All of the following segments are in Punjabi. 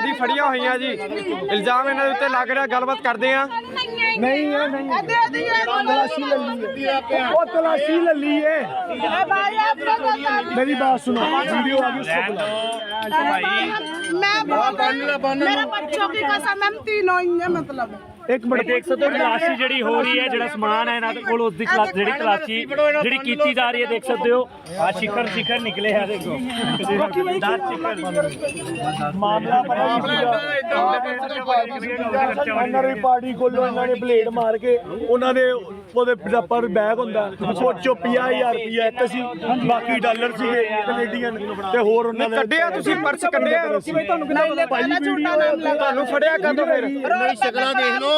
ਦੀ ਫੜੀਆਂ ਹੋਈਆਂ ਜੀ। ਇਲਜ਼ਾਮ ਇਹਨਾਂ ਦੇ ਉੱਤੇ ਲੱਗ ਰਿਹਾ ਗੱਲਬਾਤ ਕਰਦੇ ਆ ਨਹੀਂ ਹੈ ਨਹੀਂ। ਤਲਾਸ਼ੀ ਲੱਲੀ ਹੈ। ਉਹ ਤਲਾਸ਼ੀ ਲੱਲੀ ਹੈ। ਮੇਰੀ ਬਾਤ ਸੁਣੋ। ਵੀਡੀਓ ਆ ਗਈ ਸਭ ਲਾ ਮੈਂ ਬਹੁਤ ਮੇਰਾ ਬੱਚੋਂ ਕੀ ਕਸਮ ਮੈਂ ਤੀਨ ਹੋਈ ਹੈ ਮਤਲਬ। ਇੱਕ ਮਿੰਟ ਦੇਖ ਸਕਦੇ ਹੋ ਤਲਾਸ਼ੀ ਜਿਹੜੀ ਹੋ ਰਹੀ ਹੈ ਜਿਹੜਾ ਸਮਾਨ ਹੈ ਇਹਨਾਂ ਦੇ ਕੋਲ ਉਸ ਦੀ ਜਿਹੜੀ ਤਲਾਸ਼ੀ ਜਿਹੜੀ ਕੀਤੀ ਜਾ ਰਹੀ ਹੈ ਦੇਖ ਸਕਦੇ ਹੋ। ਆ ਸ਼ਿਖਰ ਸ਼ਿਖਰ ਨਿਕਲੇ ਆ ਦੇਖੋ। ਦਸ ਸ਼ਿਖਰ ਮਾਮਲਾ ਪਾਰਟੀ ਕੋਲੋਂ ਇਹਨਾਂ ਨੇ ਬਲੇਡ ਮਾਰ ਕੇ ਉਹਨਾਂ ਦੇ ਉਹਦੇ ਪਰ ਬੈਗ ਹੁੰਦਾ ਸੋਚੋ ਚੋਂ 50000 ਰੁਪਇਆ ਇੱਕ ਸੀ ਬਾਕੀ ਡਾਲਰ ਸੀਗੇ ਕੈਨੇਡੀਅਨ ਤੇ ਹੋਰ ਉਹਨਾਂ ਨੇ ਕੱਢਿਆ ਤੁਸੀਂ ਪਰਸ ਕੱਢਿਆ। ਤੁਹਾਨੂੰ ਕਿਹਦਾ ਭਾਈ ਵੀਡੀਓ ਤੁਹਾਨੂੰ ਫੜਿਆ ਕਦੋਂ ਫਿਰ। ਸ਼ਕਲਾਂ ਦੇਖ ਲਓ।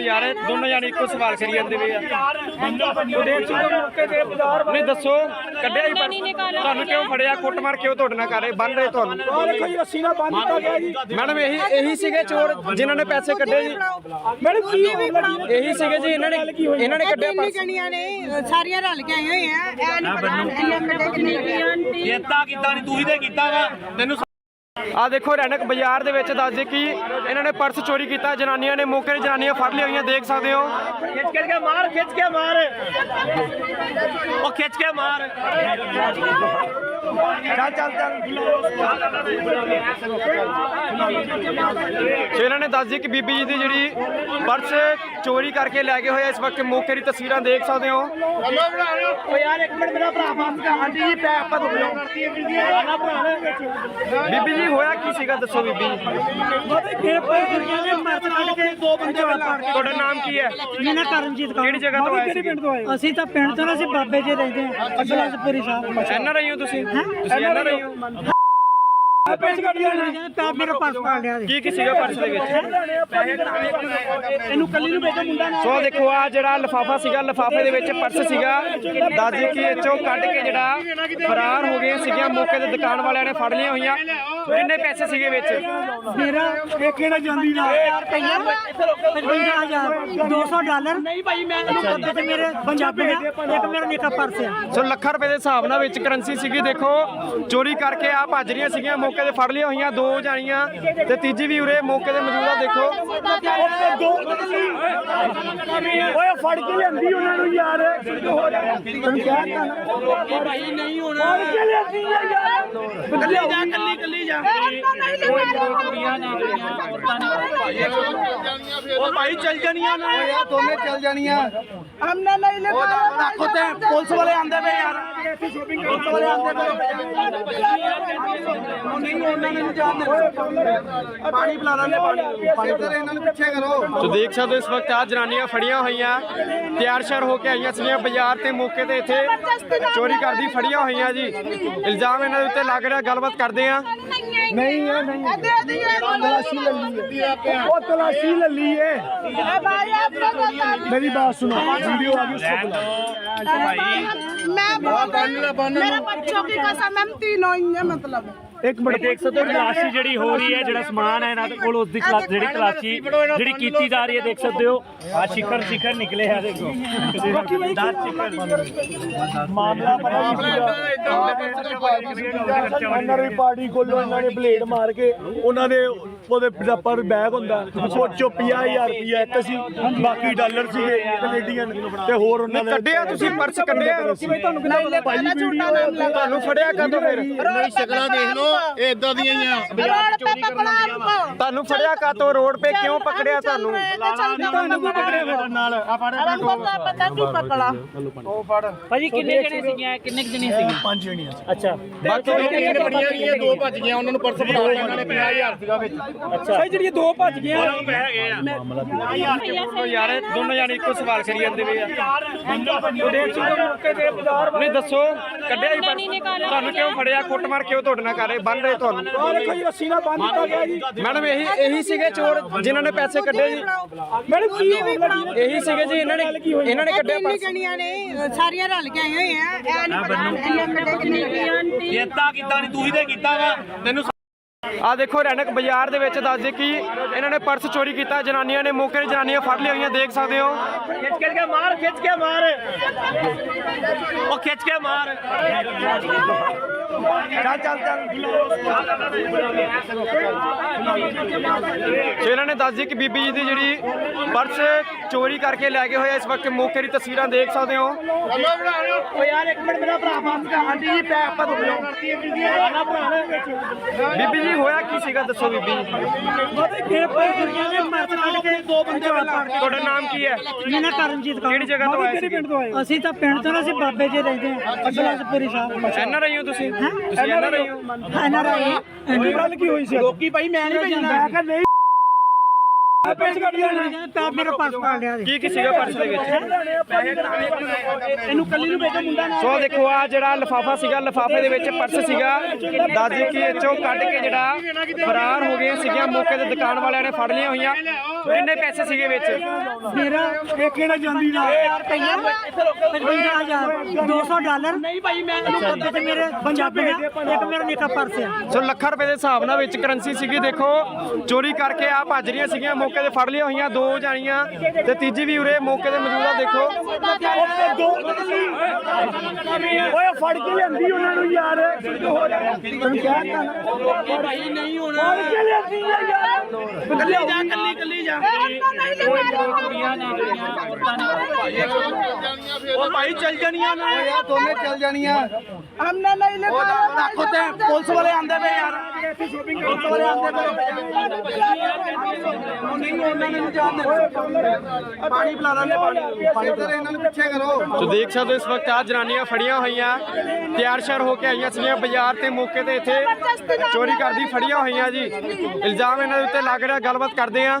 ਯਾਰ ਇਹ ਦੋਨੋਂ ਜਾਣੇ ਇੱਕੋ ਸਵਾਲ ਕਰੀ ਜਾਂਦੇ ਵੇ ਆ। ਨਹੀਂ ਦੱਸੋ ਕੱਢਿਆ ਹੀ ਨਹੀਂ ਪਰਸ। ਨਿਕਾਲਾ ਤੁਹਾਨੂੰ ਕਿਉਂ ਫੜਿਆ? ਕੁੱਟਮਾਰ ਕਿਉਂ ਤੁਹਾਡੇ ਨਾਲ ਕਰ ਰਹੇ? ਬੰਨ ਰਹੇ ਤੁਹਾਨੂੰ। ਆਹ ਦੇਖੋ ਜੀ ਰੱਸੀ ਨਾਲ ਬੰਨ ਦਿੱਤਾ ਗਿਆ ਜੀ। ਮੈਡਮ ਇਹੀ ਇਹੀ ਸੀਗੇ ਚੋਰ ਜਿਨ੍ਹਾਂ ਨੇ ਪੈਸੇ ਕੱਢੇ ਜੀ। ਮੈਡਮ ਕੀ ਇਹੀ ਸੀਗੇ ਜੀ ਇਹਨਾਂ ਨੇ ਇਹਨਾਂ ਨੇ ਕੱਢਿਆ ਤਿੰਨ ਪਰਸ। ਜਣੀਆਂ ਨੇ ਸਾਰੀਆਂ ਰਲ ਕੇ ਆਈਆਂ ਹੋਈਆਂ ਇਹ ਨਹੀਂ ਪਤਾ ਇੰਨੇ ਕੱਢੇ ਕਿ ਨਹੀਂ ਕੀਤਾ ਕੀਤਾ ਨਹੀਂ ਤੂੰ ਹੀ ਤੇ ਕੀਤਾ ਵਾ। ਤੈਨੂੰ ਆ ਦੇਖੋ ਰੈਣਕ ਬਾਜ਼ਾਰ ਦੇ ਵਿੱਚ ਦੱਸਦੇ ਕਿ ਇਹਨਾਂ ਨੇ ਪਰਸ ਚੋਰੀ ਕੀਤਾ, ਜਨਾਨੀਆਂ ਨੇ ਮੌਕੇ ਤੇ ਜਨਾਨੀਆਂ ਫੜ ਲਿਆ ਹੋਈਆਂ ਦੇਖ ਸਕਦੇ ਹੋ। ਖਿੱਚ ਕੇ ਮਾਰ, ਖਿੱਚ ਕੇ ਮਾਰ। ਉਹ ਖਿੱਚ ਕੇ ਮਾਰ। ਚੱਲ ਚੱਲ ਚੱਲ ਸੋ ਇਹਨਾਂ ਨੇ ਦੱਸ ਦਿੱਤੀ ਕਿ ਬੀਬੀ ਜੀ ਦੀ ਜਿਹੜੀ ਪਰਸ ਚੋਰੀ ਕਰਕੇ ਲੈ ਗਏ ਹੋਏ। ਇਸ ਵਕਤ ਮੌਕੇ ਦੀ ਤਸਵੀਰਾਂ ਦੇਖ ਸਕਦੇ ਹੋ। ਓ ਯਾਰ ਇੱਕ ਮਿੰਟ ਮੇਰਾ ਭਰਾ ਫਸ ਗਿਆ। ਆਂਟੀ ਜੀ ਪੈ ਆਪਾਂ ਤੋਂ ਬੀਬੀ ਜੀ ਹੋਇਆ ਕੀ ਸੀਗਾ? ਦੱਸੋ ਬੀਬੀ ਜੀ। ਦੋ ਬੰਦੇ ਵਾਲਾ ਤੁਹਾਡਾ ਨਾਮ ਕੀ ਹੈ? ਮੇਰਾ ਕਰਨਜੀਤ ਕੌਰ ਕਿਹੜੀ ਜਗ੍ਹਾ ਤੋਂ ਆਏ ਅਸੀਂ ਤਾਂ ਪਿੰਡ ਤੋਂ ਨਾ ਅਸੀਂ ਬਾਬੇ ਜੀ ਰਹਿੰਦੇ ਹਾਂ ਅਬਲਾਸਪੁਰੀ ਸਾਹਿਬ। ਐਨ ਆਰ ਆਈ ਹੋ ਤੁਸੀਂ? ਤੁਸੀਂ ਐਨ ਆਰ ਆਈ ਹੋ। ਪੈਸੇ ਕੱਢ ਲੈਣੇ। ਤਾਂ ਮੇਰਾ ਪਰਸ ਪਾ ਲਿਆ ਜੀ ਕੀ ਕੀ ਸੀਗਾ ਪਰਸ ਦੇ ਵਿੱਚ? ਇਹਨੂੰ ਕੱਲੀ ਨੂੰ ਭੇਜੋ ਮੁੰਡਾ ਨਾਲ। ਸੋ ਦੇਖੋ ਆ ਜਿਹੜਾ ਲਫਾਫਾ ਸੀਗਾ ਲਫਾਫੇ ਦੇ ਵਿੱਚ ਪਰਸ ਸੀਗਾ। ਦਾਦੀ ਕੀ ਇਹ ਚੋਂ ਕੱਢ ਕੇ ਜਿਹੜਾ ਫਰਾਰ ਹੋ ਗਏ ਸੀਗੀਆਂ ਮੌਕੇ ਤੇ ਦੁਕਾਨ ਵਾਲਿਆਂ ਨੇ ਫੜ ਲਈਆਂ ਹੋਈਆਂ। ਕਿੰਨੇ ਪੈਸੇ ਸੀਗੇ ਵਿੱਚ? ਮੇਰਾ ਇਹ ਕਿਹੜਾ ਜਾਂਦੀ ਰੁਪਈਆ। 55000 200 ਡਾਲਰ। ਨਹੀਂ ਭਾਈ ਮੈਂ ਉਹਦੇ ਤੇ ਮੇਰੇ ਪੰਜਾਬੀ ਆ ਇੱਕ ਮੇਰਾ ਨਿੱਕਾ ਪਰਸ ਆ। ਸੋ ਲੱਖਾਂ ਰੁਪਏ ਦੇ ਹਿਸਾਬ ਨਾਲ ਵਿੱਚ ਕਰੰਸੀ ਸੀਗੀ ਦੇਖੋ। ਚੋਰੀ ਕਰਕੇ ਆ ਭੱਜ ਰਹੀਆਂ ਸੀਗੀਆਂ ਮੌਕੇ ਤੇ ਫੜ ਲਈਆਂ ਹੋਈਆਂ ਦੋ ਜਾਣੀਆਂ ਤੇ ਤੀਜੀ ਵੀ ਉਰੇ ਮੌਕੇ ਤੇ ਮੌਜੂਦ ਆ ਦੇਖੋ। ਓਏ ਫੜ ਕੇ ਲਿਆਂਦੀ ਉਹਨਾਂ ਨੂੰ ਯਾਰ। ਤੈਨੂੰ ਨਹੀਂ ਹੋਣਾ ਫੜ ਕੇ ਲਿਆਂਦੀ ਯਾਰ। ਕੱਲੀ ਜਾ ਕੱਲੀ ਕੱਲੀ ਜਾ। ਕੁੜੀਆਂ ਭਾਈ ਚੱਲ ਜਾਣੀਆਂ ਨੇ। ਯਾਰ ਦੋਨੇ ਚੱਲ ਜਾਣੀਆਂ। ਹਮਨੇ ਨਹੀਂ ਲਿਖਾ। ਦੇਖੋ ਪੁਲਿਸ ਵਾਲੇ ਆਂਦੇ ਪਏ ਯਾਰ। ਸ਼ੋਪਿੰਗ ਪੁਲਿਸ ਵਾਲੇ ਆਂਦੇ ਪਏ ਉਹ ਨਹੀਂ ਉਹਨਾਂ ਨੇ ਨਹੀਂ ਜਾਣਦੇ ਪਾਣੀ ਪਿਲਾ ਲੈਣੇ ਪਾਣੀ। ਪਾਣੀ ਤੇ ਇਹਨਾਂ ਨੂੰ ਪਿੱਛੇ ਕਰੋ। ਸੋ ਦੇਖ ਸਕਦੇ ਹੋ ਇਸ ਵਕਤ ਆ ਜਨਾਨੀਆਂ ਫੜੀਆਂ ਹੋਈਆਂ। ਤਿਆਰ ਸ਼ਰ ਹੋ ਕੇ ਆਈਆਂ ਸੀਗੀਆਂ ਬਾਜ਼ਾਰ ਤੇ ਮੌਕੇ ਤੇ ਇੱਥੇ ਚੋਰੀ ਕਰਦੀ ਫੜੀਆਂ ਹੋਈਆਂ ਜੀ। ਇਲਜ਼ਾਮ ਇਹਨਾਂ ਦੇ ਉੱਤੇ ਲੱਗ ਰਿਹਾ ਗੱਲਬਾਤ ਕਰਦੇ ਆ ਨਹੀਂ ਆ ਨਹੀਂ ਅੱਧੇ ਅੱਧੇ ਤਲਾਸ਼ੀ ਲੱਲੀ ਹੈ ਉਹ ਤਲਾਸ਼ੀ ਲੱਲੀ ਹੈ ਮੇਰੀ ਬਾਤ ਸੁਣੋ। ਵੀਡੀਓ ਆ ਗਈ ਸਭ ਲਾ ਮੈਂ ਬਹੁਤ ਮੇਰਾ ਬੱਚੋ ਕੀ ਕਸਮ ਮੈਂ ਤੀਨ ਹੋਈ ਹੈ ਮਤਲਬ। ਇੱਕ ਮਿੰਟ ਦੇਖ ਸਕਦੇ ਹੋ ਤਲਾਸ਼ੀ ਜਿਹੜੀ ਹੋ ਰਹੀ ਹੈ ਜਿਹੜਾ ਸਮਾਨ ਹੈ ਇਹਨਾਂ ਦੇ ਕੋਲ ਉਸ ਦੀ ਜਿਹੜੀ ਤਲਾਸ਼ੀ ਜਿਹੜੀ ਕੀਤੀ ਜਾ ਰਹੀ ਹੈ ਦੇਖ ਸਕਦੇ ਹੋ। ਆ ਸ਼ਿਖਰ ਸ਼ਿਖਰ ਨਿਕਲੇ ਆ ਦੇਖੋ। ਮਾਮਲਾ ਆਨਰੀ ਪਾਰਟੀ ਕੋਲੋਂ ਬਲੇਡ ਮਾਰ ਕੇ ਉਹਨਾਂ ਦੇ ਉਹਦੇ ਪਰ ਬੈਗ ਹੁੰਦਾ ਉਹ ਚੋਂ 50000 ਰੁਪਇਆ ਇੱਕ ਸੀ ਬਾਕੀ ਹੋਰ ਉਹਨਾਂ ਨੇ ਕੱਢਿਆ ਤੁਸੀਂ ਪਰਸ ਕੱਢਿਆ। ਤੁਹਾਨੂੰ ਫੜਿਆ ਕਦੋਂ ਫਿਰ। ਸ਼ਕਲਾਂ ਦੇਖ ਲਓ। ਇਦਾਂ ਦੀਆਂ ਆ ਵੀ ਚੋਰੀ ਕਰਨ ਦੀਆਂ ਤੁਹਾਨੂੰ ਫੜਿਆ ਕਾਤੋਂ ਰੋਡ 'ਤੇ ਕਿਉਂ ਪਕੜਿਆ ਤੁਹਾਨੂੰ? ਤੁਹਾਨੂੰ ਕੋਈ ਪਕੜਿਆ ਨਾਲ। ਆ ਫੜ ਆਪਣਾ ਟੋਪ ਪਤਾ ਕਿਉਂ ਪਕੜਾ? ਉਹ ਫੜ। ਭਾਜੀ ਕਿੰਨੇ ਜਣੇ ਸੀਗੇ ਕਿੰਨੇ ਜਣੇ ਸੀਗੇ ਪੰਜ ਜਣੀਆਂ ਅੱਛਾ। ਬਾਕੀ ਜਿਹੜੀਆਂ ਦੋ ਭੱਜ ਗਈਆਂ ਉਹਨਾਂ ਨੂੰ ਪਰਸ ਫੜਾ ਲਿਆ ਨੇ 50000 ਸੀਗਾ ਵਿੱਚ। ਅੱਛਾ। ਭਾਈ ਜਿਹੜੀਆਂ ਦੋ ਭੱਜ ਗਈਆਂ। ਆ। ਯਾਰ ਦੋਨੋਂ ਜਾਣੇ ਇੱਕੋ ਸਵਾਲ ਕਰੀ ਜਾਂਦੇ ਵੇ ਆ। ਦੱਸੋ ਕੱਢਿਆ ਹੀ ਤੁਹਾਨੂੰ ਕਿਉਂ ਫੜਿਆ? ਕੁੱਟਮਾਰ ਕਿਉਂ ਤੁਹਾਡੇ ਨਾਲ ਕਰ ਰਹੇ? ਬੰਨ ਰਹੇ ਤੁਹਾਨੂੰ? ਆਹ ਦੇਖੋ ਜੀ ਰੱਸੀ ਨਾਲ ਬੰਨ ਦਿੱਤਾ ਗਿਆ ਜੀ। ਮੈਡਮ ਇਹੀ ਇਹੀ ਸੀਗੇ ਚੋਰ ਜਿਨ੍ਹਾਂ ਨੇ ਪੈਸੇ ਕੱਢੇ ਜੀ। ਮੈਡਮ ਕੀ ਇਹੀ ਸੀਗੇ ਜੀ ਇਹਨਾਂ ਨੇ ਇਹਨਾਂ ਨੇ ਕੱਢਿਆ ਪਰਸ। ਜਣੀਆਂ ਨੇ ਸਾਰੀਆਂ ਰਲ ਕੇ ਆਏ ਹੋਏ ਆ ਇਹ ਨਹੀਂ ਪਤਾ ਇੰਨੀਆਂ ਕੱਢੇ ਕਿੰਨੀ ਕੀ ਕੀਤਾ ਕੀਤਾ ਨਹੀਂ ਤੂੰ ਹੀ ਤੇ ਕੀਤਾ ਵਾ। ਤੈਨੂੰ ਆ ਦੇਖੋ ਰੈਣਕ ਬਾਜ਼ਾਰ ਦੇ ਵਿੱਚ ਦੱਸਦੇ ਕਿ ਇਹਨਾਂ ਨੇ ਪਰਸ ਚੋਰੀ ਕੀਤਾ। ਜਨਾਨੀਆਂ ਨੇ ਮੌਕੇ ਤੇ ਜਨਾਨੀਆਂ ਫੜ ਲਿਆ ਹੋਈਆਂ ਦੇਖ ਸਕਦੇ ਹੋ। ਖਿੱਚ ਖਿੱਚ ਕੇ ਮਾਰ ਖਿੱਚ ਕੇ ਮਾਰ। ਉਹ ਖਿੱਚ ਕੇ ਮਾਰ। ਚੱਲ ਚੱਲ ਚੱਲ। ਸੋ ਇਹਨਾਂ ਨੇ ਦੱਸ ਦਿੱਤੀ ਕਿ ਬੀਬੀ ਜੀ ਦੀ ਜਿਹੜੀ ਪਰਸ ਚੋਰੀ ਕਰਕੇ ਲੈ ਗਏ ਹੋਏ ਆ। ਇਸ ਵਕਤ ਮੌਕੇ ਦੀ ਤਸਵੀਰਾਂ ਦੇਖ ਸਕਦੇ ਹੋ। ਓ ਯਾਰ ਇੱਕ ਮਿੰਟ ਮੇਰਾ ਭਰਾ ਬੰਦ ਕਰ ਆਂਟੀ ਜੀ ਪੈ ਆਪਾਂ ਤੋਂ ਬੁਲਾਓ ਬੀਬੀ ਜੀ ਹੋਇਆ ਕੀ ਸੀਗਾ? ਦੱਸੋ ਬੀਬੀ ਦੇ ਦੋ ਕੇ ਤੁਹਾਡਾ ਨਾਮ ਕੀ ਹੈ? ਮੇਰਾ ਕਰਨਜੀਤ ਕੌਰ। ਕਿਹੜੀ ਜਗ੍ਹਾ ਤੋਂ ਆਏ ਅਸੀਂ ਤਾਂ ਪਿੰਡ ਤੋਂ ਨਾ, ਅਸੀਂ ਬਾਬੇ ਜੀ ਰਹਿੰਦੇ ਹਾਂ। ਅਬਲਾਸਪੁਰੀ ਸਾਹਿਬ। ਐਨ ਆਰ ਆਈ ਹੋ ਤੁਸੀਂ? ਤੁਸੀਂ ਐਨ ਆਰ ਆਈ ਹੋ। ਐਨ ਆਰ ਆਈ ਗੱਲ ਕੀ ਹੋਈ ਸੀ ਲੋਕੀ ਭਾਈ ਮੈਂ ਨਹੀਂ ਭੇਜਣਾ। ਮੈਂ ਕਿਹਾ ਨਹੀਂ ਮੇਰਾ ਪਾਸ ਪਾੜ ਲਿਆ ਜੀ। ਕੀ ਕੀ ਸੀਗਾ ਪਰਸ ਦੇ ਵਿੱਚ? ਇਹਨੂੰ ਕੱਲੀ ਨੂੰ ਭੇਜੋ ਮੁੰਡਾ ਨਾਲ ਸੋ ਦੇਖੋ ਆ ਜਿਹੜਾ ਲਫਾਫਾ ਸੀਗਾ ਲਫਾਫੇ ਦੇ ਵਿੱਚ ਪਰਸ ਸੀਗਾ। ਦਾਦੀ ਕੀ ਇੱਚੋਂ ਕੱਢ ਕੇ ਜਿਹੜਾ ਫਰਾਰ ਹੋ ਗਏ ਸੀਗੀਆਂ ਮੌਕੇ ਤੇ ਦੁਕਾਨ ਵਾਲਿਆਂ ਨੇ ਫੜ ਲਈਆਂ ਹੋਈਆਂ। ਕਿੰਨੇ ਪੈਸੇ ਸੀਗੇ ਵਿੱਚ। ਮੇਰਾ ਇਹ ਕਿਹੜਾ ਜਾਂਦੀ ਨਾ ਰੁਪਈਆ 55000 200 ਡਾਲਰ। ਨਹੀਂ ਭਾਈ ਮੈਂ ਡੱਬੇ ਤੇ ਮੇਰੇ ਪੰਜਾਬੀ ਦਾ ਇੱਕ ਮੇਰਾ ਨਿੱਕਾ ਪਰਸ ਆ। ਸੋ ਲੱਖਾਂ ਰੁਪਏ ਦੇ ਹਿਸਾਬ ਨਾਲ ਵਿੱਚ ਕਰੰਸੀ ਸੀਗੀ ਦੇਖੋ। ਚੋਰੀ ਕਰਕੇ ਆ ਭੱਜ ਰਹੀਆਂ ਸੀਗੀਆਂ ਮੌਕੇ ਤੇ ਫੜ ਲਈਆਂ ਹੋਈਆਂ ਦੋ ਜਾਣੀਆਂ। ਤੇ ਤੀਜੀ ਵੀ ਉਰੇ ਮੌਕੇ ਤੇ ਮੌਜੂਦ ਆ ਦੇਖੋ। ਓਏ ਫੜ ਕੇ ਲਿਆਂਦੀ ਉਹਨਾਂ ਨੂੰ ਯਾਰ। ਕਿਹਾ ਭਾਈ ਨਹੀਂ ਹੋਣਾ। ਫੜ ਕੇ ਲਿਆਂਦੀ ਆ ਯਾਰ। ਕੱਲੀ ਜਾ ਕੱਲੀ ਕੱਲੀ ਜਾ। ਉਹ ਭਾਈ ਚੱਲ ਜਾਣੀਆਂ ਨਾ। ਯਾਰ ਦੋਨੇ ਚੱਲ ਜਾਣੀਆਂ। ਹਮਨੇ ਨਹੀਂ ਉਹ ਰੱਖੋ ਤੇ ਪੁਲਿਸ ਵਾਲੇ ਆਂਦੇ ਪਏ ਯਾਰ। ਪੁਲਿਸ ਵਾਲੇ ਆਂਦੇ ਪਏ। ਉਹ ਨਹੀਂ ਉਹਨਾਂ ਨੇ ਨਹੀਂ ਜਾਣ ਦੇਣਾ ਪਾਣੀ ਪਿਲਾ ਲੈਣੇ ਪਾਣੀ। ਪਾਣੀ ਤੇ ਇਹਨਾਂ ਨੂੰ ਪਿੱਛੇ ਕਰੋ। ਸੋ ਦੇਖ ਸਕਦੇ ਹੋ ਇਸ ਵਕਤ ਆ ਜਨਾਨੀਆਂ ਫੜੀਆਂ ਹੋਈਆਂ। ਤਿਆਰ ਸ਼ਰ ਹੋ ਕੇ ਆਈਆਂ ਸੀਗੀਆਂ ਬਾਜ਼ਾਰ ਤੇ ਮੌਕੇ ਤੇ ਇੱਥੇ। ਚੋਰੀ ਕਰਦੀ ਫੜੀਆਂ ਹੋਈਆਂ ਜੀ। ਇਲਜ਼ਾਮ ਇਹਨਾਂ ਦੇ ਉੱਤੇ ਲੱਗ ਰਿਹਾ ਗੱਲਬਾਤ ਕਰਦੇ ਆ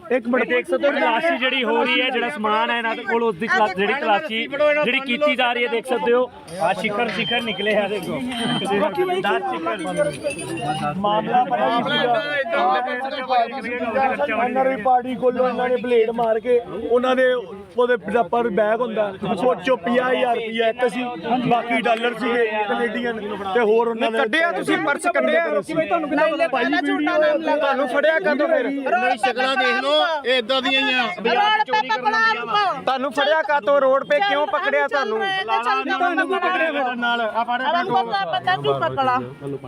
ਇੱਕ ਮਿੰਟ ਦੇਖ ਸਕਦੇ ਹੋ ਤਲਾਸ਼ੀ ਜਿਹੜੀ ਹੋ ਰਹੀ ਹੈ ਜਿਹੜਾ ਸਮਾਨ ਹੈ ਇਹਨਾਂ ਦੇ ਕੋਲ ਉਸ ਦੀ ਤਲਾ- ਜਿਹੜੀ ਤਲਾਸ਼ੀ ਜਿਹੜੀ ਕੀਤੀ ਜਾ ਰਹੀ ਹੈ ਦੇਖ ਸਕਦੇ ਹੋ। ਆ ਸ਼ਿਖਰ ਸ਼ਿਖਰ ਨਿਕਲੇ ਆ ਦੇਖੋ। 10 ਸ਼ਿਖਰ ਮਾਮਲਾ ਪਾਰਟੀ ਕੋਲੋਂ ਇਹਨਾਂ ਨੇ ਬਲੇਡ ਮਾਰ ਕੇ ਉਹਨਾਂ ਦੇ ਉਹਦੇ ਡੱਪਰ ਬੈਗ ਹੁੰਦਾ। ਸੋਚੋ ਚੋ 50000 ਰੁਪਇਆ ਇੱਕ ਸੀ। ਬਾਕੀ ਡਾਲਰ ਸੀਗੇ ਕੈਨੇਡੀਅਨ ਤੇ ਹੋਰ ਉਹਨਾਂ ਨੇ ਕੱਢਿਆ ਤੁਸੀਂ ਪਰਸ ਕੱਢਿਆ। ਕਿਵੇਂ ਤੁਹਾਨੂੰ ਕਿਹਦਾ ਭਾਈ ਤੁਹਾਨੂੰ ਫੜਿਆ ਕਦੋਂ ਫਿਰ? ਨਹੀਂ ਸ਼ਕਲਾਂ ਦੇਖ ਲਓ ਇਹ ਇਦਾਂ ਦੀਆਂ ਆ। ਬਾਜ਼ਾਰ ਚੋਰੀ ਕਰਨ ਤੁਹਾਨੂੰ ਫੜਿਆ ਕਾਤੋਂ ਰੋਡ 'ਤੇ ਕਿਉਂ ਪਕੜਿਆ ਤੁਹਾਨੂੰ? ਤੁਹਾਨੂੰ ਕਿਉਂ ਫਿਰ ਨਾਲ। ਆ ਫੜ ਆਪਣਾ ਪਤਾ ਨਹੀਂ ਪਕੜਾ।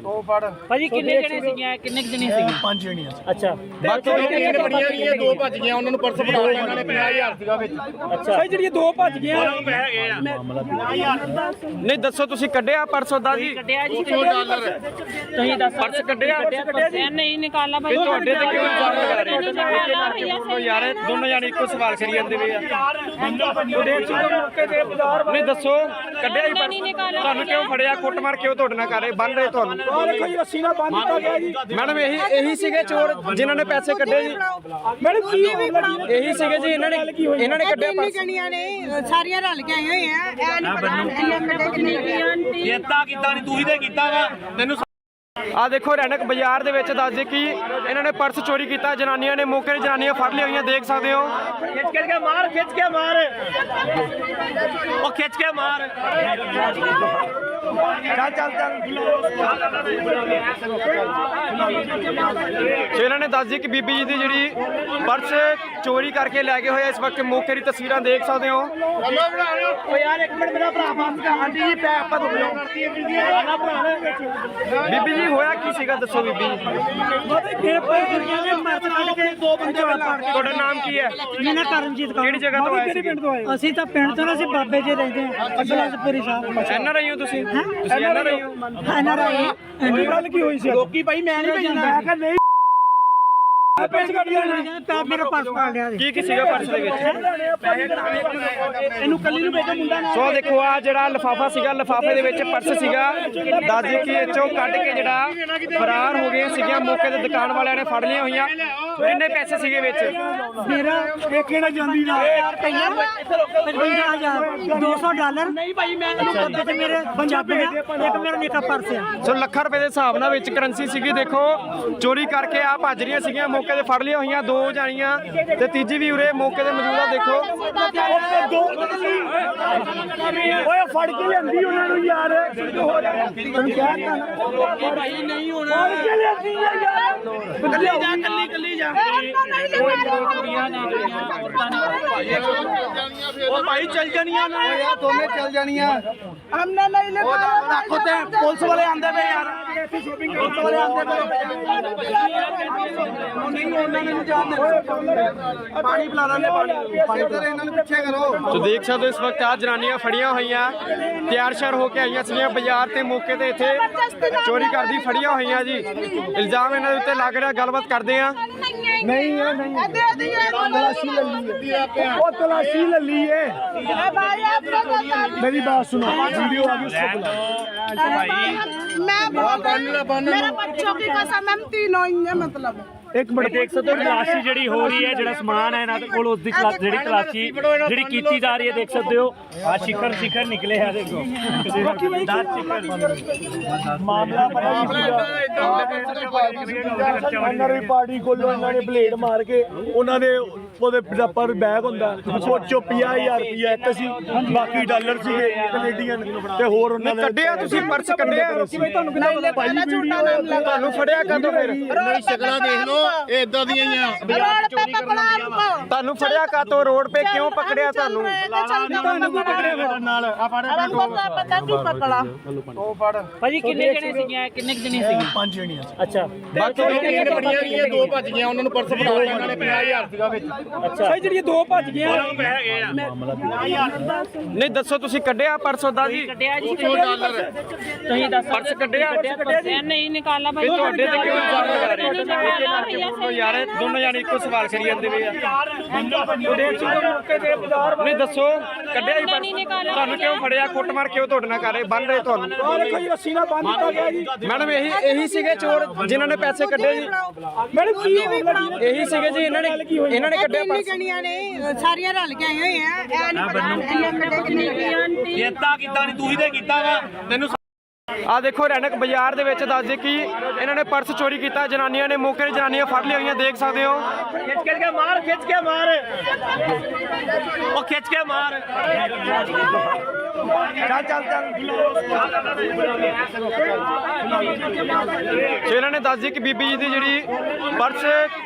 ਉਹ ਫੜ। ਭਾਜੀ ਕਿੰਨੇ ਜਣੇ ਸੀਗੇ ਕਿੰਨੇ ਜਣੇ ਸੀਗੇ? ਪੰਜ ਜਣੀਆਂ ਅੱਛਾ। ਬਾਕੀ ਜਿਹੜੀਆਂ ਬੜੀਆਂ ਗਈਆਂ ਦੋ ਭੱਜ ਗਈਆਂ ਉਹਨਾਂ ਨੂੰ ਪਰਸ ਫੜਾ ਉਹਨਾਂ ਨੇ 50000 ਸੀਗਾ ਵਿੱਚ। ਸਹੀ ਜਿਹੜੀਆਂ ਦੋ ਭੱਜ ਗਈਆਂ। ਨਹੀਂ ਦੱਸੋ ਤੁਸੀਂ ਕੱਢਿਆ ਪਰਸ ਉਹਦਾ ਜੀ? ਕੱਢਿਆ ਜੀ 200 ਡਾਲਰ ਤੁਸੀਂ ਦੱਸ ਪਰਸ ਕੱਢਿਆ ਪਰਸ ਨਹੀਂ ਨਿਕਾਲਾ ਭਾਈ ਤੁਹਾਡੇ ਤੇ ਕਿਉਂ ਇਲਜ਼ਾਮ ਲਗਾ ਰਹੇ ਹੋ? ਯਾਰ ਦੋਨੋਂ ਜਾਣੇ ਇੱਕੋ ਸਵਾਲ ਕਰੀ ਜਾਂਦੇ ਵੇ ਆ। ਨਹੀਂ ਦੱਸੋ ਕੱਢਿਆ ਹੀ ਨਿਕਾਲਾ ਤੁਹਾਨੂੰ ਕਿਉਂ ਫੜਿਆ? ਕੁੱਟਮਾਰ ਕਿਉਂ ਤੁਹਾਡੇ ਨਾਲ ਕਰ ਰਹੇ? ਬੰਨ ਰਹੇ ਤੁਹਾਨੂੰ। ਆਹ ਦੇਖੋ ਜੀ ਰੱਸੀ ਨਾਲ ਬੰਨ ਦਿੱਤਾ ਗਿਆ ਜੀ। ਮੈਡਮ ਇਹੀ ਇਹੀ ਸੀਗੇ ਚੋਰ ਜਿਨ੍ਹਾਂ ਨੇ ਪੈਸੇ ਕੱਢੇ ਜੀ। ਮੈਡਮ ਕੀ ਇਹੀ ਸੀਗੇ ਜੀ ਇਹਨਾਂ ਨੇ ਇਹਨਾਂ ਨੇ ਜਣੀਆਂ ਨੇ? ਸਾਰੀਆਂ ਰਲ ਕੇ ਆਏ ਹੋਏ ਆ ਇਹ ਨਹੀਂ ਪਤਾ ਕਿੰਨੀ ਕੀ ਕੀਤਾ ਨਹੀਂ ਤੂੰ ਹੀ ਤੇ ਕੀਤਾ ਵਾ। ਤੈਨੂੰ ਆ ਦੇਖੋ ਰੈਣਕ ਬਾਜ਼ਾਰ ਦੇ ਵਿੱਚ ਦੱਸਦੇ ਕਿ ਇਹਨਾਂ ਨੇ ਪਰਸ ਚੋਰੀ ਕੀਤਾ ਜਨਾਨੀਆਂ ਨੇ ਮੌਕੇ ਤੇ ਜਨਾਨੀਆਂ ਫੜ ਲਿਆ ਹੋਈਆਂ ਦੇਖ ਸਕਦੇ ਹੋ। ਖਿੱਚ ਕੇ ਮਾਰ ਖਿੱਚ ਕੇ ਮਾਰ। ਉਹ ਖਿੱਚ ਕੇ ਮਾਰ। ਚੱਲ ਚੱਲ ਚੱਲ। ਸੋ ਇਹਨਾਂ ਨੇ ਦੱਸ ਦਿੱਤੀ ਕਿ ਬੀਬੀ ਜੀ ਦੀ ਜਿਹੜੀ ਪਰਸ ਚੋਰੀ ਕਰਕੇ ਲੈ ਗਏ ਹੋਏ। ਇਸ ਵਕਤ ਮੌਕੇ ਦੀ ਤਸਵੀਰਾਂ ਦੇਖ ਸਕਦੇ ਹੋ। ਓ ਯਾਰ ਇੱਕ ਮਿੰਟ ਮੇਰਾ ਭਰਾ ਬੰਦ ਕਰ ਆਂਟੀ ਜੀ ਪੈ ਆਪਾਂ ਤੋਂ ਬੁਲਾਓ ਬੀਬੀ ਜੀ ਹੋਇਆ? ਕੀ ਸੀਗਾ? ਦੱਸੋ ਬੀਬੀ। ਮੇਰੇ ਕੋਲ ਦੁਨੀਆ ਦੇ ਮਰਦ ਕੱਢ ਕੇ ਦੋ ਬੰਦੇ ਪਾੜ ਕੇ ਤੁਹਾਡਾ ਨਾਮ ਕੀ ਹੈ? ਮੇਰਾ ਕਰਨਜੀਤ ਕੌਰ। ਕਿਹੜੀ ਜਗ੍ਹਾ ਤੋਂ ਆਏ ਅਸੀਂ ਤਾਂ ਪਿੰਡ ਤੋਂ ਨਾ, ਅਸੀਂ ਬਾਬੇ ਜੀ ਰਹਿੰਦੇ ਹਾਂ ਅਬਲਾਸਪੁਰੀ ਸਾਹਿਬ। ਐਨ ਆਰ ਆਈ ਹੋ ਤੁਸੀਂ? ਤੁਸੀਂ ਐਨ ਆਰ ਆਈ ਹੋ? N R I. ਗੱਲ ਕੀ ਹੋਈ ਸੀ ਲੋਕੀ ਭਾਈ ਮੈਂ ਨਹੀਂ ਭੇਜਣਾ। ਮੈਂ ਕਿਹਾ ਨਹੀਂ। ਮੇਰਾ ਪਾਸ ਪਾੜ ਲਿਆ ਜੀ ਕੀ ਕੀ ਸੀਗਾ ਪਰਸ ਦੇ ਵਿੱਚ? ਇਹਨੂੰ ਕੱਲੀ ਨੂੰ ਭੇਜੋ ਮੁੰਡਾ ਨਾਲ। ਸੋ ਦੇਖੋ ਆ ਜਿਹੜਾ ਲਫਾਫਾ ਸੀਗਾ ਲਫਾਫੇ ਦੇ ਵਿੱਚ ਪਰਸ ਸੀਗਾ। ਦਾਦੀ ਕੀ ਇੱਚੋਂ ਕੱਢ ਕੇ ਜਿਹੜਾ ਫਰਾਰ ਹੋ ਗਏ ਸੀਗੀਆਂ ਮੌਕੇ ਤੇ ਦੁਕਾਨ ਵਾਲਿਆਂ ਨੇ ਫੜ ਲਈਆਂ ਹੋਈਆਂ। ਕਿੰਨੇ ਪੈਸੇ ਸੀਗੇ ਵਿੱਚ। ਮੇਰਾ ਇਹ ਕਿਹੜਾ ਜਾਂਦੀ ਨਾ ਰੁਪਈਆ 55000 200 ਡਾਲਰ। ਨਹੀਂ ਭਾਈ ਮੈਂ ਉਹਦੇ ਤੇ ਮੇਰੇ ਪੰਜਾਬੀ ਦਾ ਇੱਕ ਮੇਰਾ ਨਿੱਕਾ ਪਰਸ ਆ। ਸੋ ਲੱਖਾਂ ਰੁਪਏ ਦੇ ਹਿਸਾਬ ਨਾਲ ਵਿੱਚ ਕਰੰਸੀ ਸੀਗੀ ਦੇਖੋ। ਚੋਰੀ ਕਰਕੇ ਆ ਭੱਜ ਰਹੀਆਂ ਸੀਗੀਆਂ ਮੌਕੇ ਤੇ ਫੜ ਲਿਆ ਹੋਈਆਂ ਦੋ ਜਾਣੀਆਂ। ਤੇ ਤੀਜੀ ਵੀ ਉਰੇ ਮੌਕੇ ਤੇ ਮੌਜੂਦ ਆ ਦੇਖੋ। ਓਏ ਫੜ ਕੇ ਲਿਆਂਦੀ ਉਹਨਾਂ ਨੂੰ ਯਾਰ। ਹੋ ਰਿਹਾ ਤੈਨੂੰ ਕਹਿਤਾ ਨਾ ਭਾਈ ਨਹੀਂ ਹੋਣਾ। ਫੜ ਕੇ ਲਿਆਂਦੀ ਆ ਯਾਰ। ਕੱਲੀ ਜਾ ਕੱਲੀ ਕੱਲੀ ਜਾ ਉਹ ਭਾਈ ਚੱਲ ਜਾਣੀਆਂ ਨਾ ਯਾਰ ਦੋਨੇ ਚੱਲ ਜਾਣੀਆਂ हमने नहीं ਉਹ लिखा ਦੇਖੋ ਤੇ ਪੁਲਿਸ ਵਾਲੇ ਆਂਦੇ ਪਏ ਯਾਰ ਪੁਲਿਸ ਵਾਲੇ ਆਂਦੇ ਪਏ ਉਹ ਨਹੀਂ ਉਹਨਾਂ ਨੇ ਨਹੀਂ ਜਾਣ ਦੇਣਾ ਪਾਣੀ ਪਿਲਾ ਲੈਣੇ ਪਾਣੀ ਪਾਣੀ ਤੇ ਇਹਨਾਂ ਨੂੰ ਪਿੱਛੇ ਕਰੋ ਸੋ ਦੇਖ ਸਕਦੇ ਹੋ ਇਸ ਵਕਤ ਆ ਜਨਾਨੀਆਂ ਫੜੀਆਂ ਹੋਈਆਂ ਤਿਆਰ ਸ਼ਰ ਹੋ ਕੇ ਆਈਆਂ ਸੀਗੀਆਂ ਬਾਜ਼ਾਰ ਤੇ ਮੌਕੇ ਤੇ ਇੱਥੇ ਚੋਰੀ ਕਰਦੀ ਫੜੀਆਂ ਹੋਈਆਂ ਜੀ ਇਲਜ਼ਾਮ ਇਹਨਾਂ ਦੇ ਉੱਤੇ ਲੱਗ ਰਿਹਾ ਗੱਲਬਾਤ ਕਰਦੇ ਆ ਨਹੀਂ ਆ ਨਹੀਂ ਇੱਥੇ ਇੱਥੇ ਤਲਾਸ਼ੀ ਲੱਲੀ ਹੈ ਉਹ ਤਲਾਸ਼ੀ ਲੱਲੀ ਹੈ ਇਹ ਬਾਰੇ ਆਪਾਂ ਦਾ ਮੇਰੀ ਬਾਤ ਸੁਣੋ। ਵੀਡੀਓ ਆ ਗਈ ਸਭ ਲਾ ਮੈਂ ਬਹੁਤ ਮੇਰਾ ਬੱਚੋ ਕੀ ਕਸਮ ਮੈਂ ਤੀਨ ਹੋਈ ਹੈ ਮਤਲਬ। ਇੱਕ ਮਿੰਟ ਦੇਖ ਸਕਦੇ ਹੋ ਤਲਾਸ਼ੀ ਜਿਹੜੀ ਹੋ ਰਹੀ ਹੈ ਜਿਹੜਾ ਸਮਾਨ ਹੈ ਇਹਨਾਂ ਦੇ ਕੋਲ ਉਸ ਦੀ ਤਲਾ- ਜਿਹੜੀ ਤਲਾਸ਼ੀ ਜਿਹੜੀ ਕੀਤੀ ਜਾ ਰਹੀ ਹੈ ਦੇਖ ਸਕਦੇ ਹੋ। ਆ ਸ਼ਿਖਰ ਸ਼ਿਖਰ ਨਿਕਲੇ ਆ ਦੇਖੋ। 10 ਸ਼ਿਖਰ ਮਾਮਲਾ ਪਾਰਟੀ ਕੋਲੋਂ ਇਹਨਾਂ ਨੇ ਬਲੇਡ ਮਾਰ ਕੇ ਉਹਨਾਂ ਦੇ ਉਹਦੇ ਪਰ ਬੈਗ ਹੁੰਦਾ ਸੋਚੋ ਚੋਂ 50000 ਰੁਪਇਆ ਇੱਕ ਸੀ ਬਾਕੀ ਡਾਲਰ ਸੀਗੇ ਕੈਨੇਡੀਅਨ ਤੇ ਹੋਰ ਉਹਨਾਂ ਨੇ ਕੱਢਿਆ ਤੁਸੀਂ ਪਰਸ ਕੱਢਿਆ ਕਿਵੇਂ ਤੁਹਾਨੂੰ ਕਿਹਦਾ ਭਾਈ ਵੀਡੀਓ ਤੁਹਾਨੂੰ ਫੜਿਆ ਕਦੋਂ ਫਿਰ ਨਹੀਂ ਸ਼ਕਲਾਂ ਦੇਖ ਲਓ ਇਹ ਇਦਾਂ ਦੀਆਂ ਹੀ ਆ ਰੋਲ ਪੇ ਪਕੜਾ ਤੁਹਾਨੂੰ ਫੜਿਆ ਕਾਤੋਂ? ਰੋਡ 'ਤੇ ਕਿਉਂ ਪਕੜਿਆ ਤੁਹਾਨੂੰ? ਤੁਹਾਨੂੰ ਕਿਉਂ ਪਕੜਿਆ ਨਾਲ ਆ ਫੜ ਆਪਣਾ ਟੋਲ ਪਤਾ ਕਿਉਂ ਪਕੜਾ ਉਹ ਫੜ। ਭਾਜੀ ਕਿੰਨੇ ਜਣੇ ਸੀਗੇ? ਕਿੰਨੇ ਜਣੇ ਸੀਗੇ? ਪੰਜ ਜਣੀਆਂ ਅੱਛਾ। ਬਾਕੀ ਦੋ ਭੱਜ ਗਈਆਂ ਉਹਨਾਂ ਨੂੰ ਪਰਸ ਫੜਾ ਲਿਆ ਨੇ 50000 ਸੀਗਾ ਵਿੱਚ। ਅੱਛਾ। ਭਾਈ ਜਿਹੜੀਆਂ ਦੋ ਭੱਜ ਗਈਆਂ। ਨਹੀਂ ਦੱਸੋ ਤੁਸੀਂ ਕੱਢਿਆ ਪਰਸ ਉਦਾਂ ਜੀ? ਕੱਢਿਆ ਜੀ? ਤੁਸੀਂ ਦੱਸ ਪਰਸ ਕੱਢਿਆ? ਨਹੀਂ ਨਿਕਾਲਾ ਭਾਈ ਤੁਹਾਡੇ ਤੇ ਕਿਉਂ ਯਾਰ ਦੋਨੋਂ ਜਾਣੇ ਇੱਕੋ ਸਵਾਲ ਕਰੀ ਜਾਂਦੇ ਵੇ ਆ। ਨਹੀਂ ਦੱਸੋ ਕੱਢਿਆ ਹੀ ਨਿਕਾਲਾ ਤੁਹਾਨੂੰ ਕਿਉਂ ਫੜਿਆ? ਕੁੱਟਮਾਰ ਕਿਉਂ ਤੁਹਾਡੇ ਨਾਲ ਕਰ ਰਹੇ? ਬੰਨ ਰਹੇ ਤੁਹਾਨੂੰ? ਦੇਖੋ ਜੀ ਰੱਸੀ ਨਾਲ ਬੰਨ ਦਿੱਤਾ ਗਿਆ ਜੀ। ਮੈਡਮ ਇਹੀ ਇਹੀ ਸੀਗੇ ਚੋਰ ਜਿਨ੍ਹਾਂ ਨੇ ਪੈਸੇ ਕੱਢੇ ਜੀ। ਮੈਡਮ ਕੀ ਇਹੀ ਸੀਗੇ ਜੀ ਇਹਨਾਂ ਨੇ ਇਹਨਾਂ ਨੇ ਕੱਢਿਆ ਤਿੰਨ ਪਰਸ। ਜਣੀਆਂ ਨੇ ਸਾਰੀਆਂ ਰਲ ਕੇ ਆਈ ਹੋਈਆਂ ਇਹ ਨਹੀਂ ਪਤਾ ਇੰਨੇ ਕੱਢੇ ਕਿ ਨਹੀਂ ਕੀਤਾ ਕੀਤਾ ਨਹੀਂ ਤੂੰ ਹੀ ਤੇ ਕੀਤਾ ਵਾ। ਤੈਨੂੰ ਆ ਦੇਖੋ ਰੈਣਕ ਬਾਜ਼ਾਰ ਦੇ ਵਿੱਚ ਦੱਸਦੇ ਕਿ ਇਹਨਾਂ ਨੇ ਪਰਸ ਚੋਰੀ ਕੀਤਾ ਜਨਾਨੀਆਂ ਨੇ ਮੌਕੇ ਤੇ ਜਨਾਨੀਆਂ ਫੜ ਲਿਆ ਹੋਈਆਂ ਦੇਖ ਸਕਦੇ ਹੋ। ਖਿੱਚ ਕੇ ਮਾਰ ਖਿੱਚ ਕੇ ਮਾਰ। ਉਹ ਖਿੱਚ ਕੇ ਮਾਰ। ਚੱਲ ਚੱਲ ਚੱਲ। ਇਹਨਾਂ ਨੇ ਦੱਸਦੀ ਕਿ ਬੀਬੀ ਜੀ ਦੀ ਜਿਹੜੀ ਪਰਸ